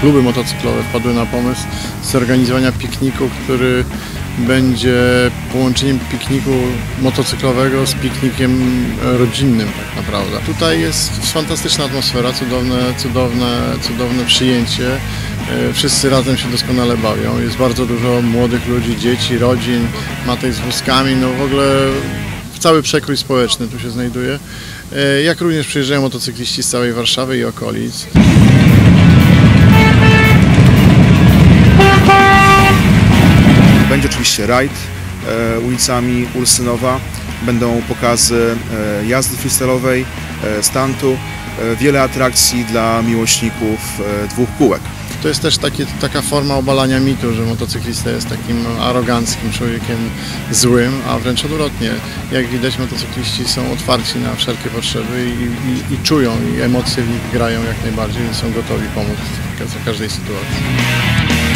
kluby motocyklowe wpadły na pomysł zorganizowania pikniku, który będzie połączeniem pikniku motocyklowego z piknikiem rodzinnym tak naprawdę. Tutaj jest fantastyczna atmosfera, cudowne, cudowne, cudowne przyjęcie. E, Wszyscy razem się doskonale bawią. Jest bardzo dużo młodych ludzi, dzieci, rodzin, matek z wózkami, no w ogóle cały przekrój społeczny tu się znajduje. E, Jak również przyjeżdżają motocykliści z całej Warszawy i okolic. Oczywiście rajd e, ulicami Ursynowa, będą pokazy e, jazdy freestyle'owej, stuntu, e, wiele atrakcji dla miłośników dwóch kółek. To jest też takie, taka forma obalania mitu, że motocyklista jest takim aroganckim człowiekiem złym, a wręcz odwrotnie. Jak widać motocykliści są otwarci na wszelkie potrzeby i, i, i czują i emocje w nich grają jak najbardziej i są gotowi pomóc w każdej sytuacji.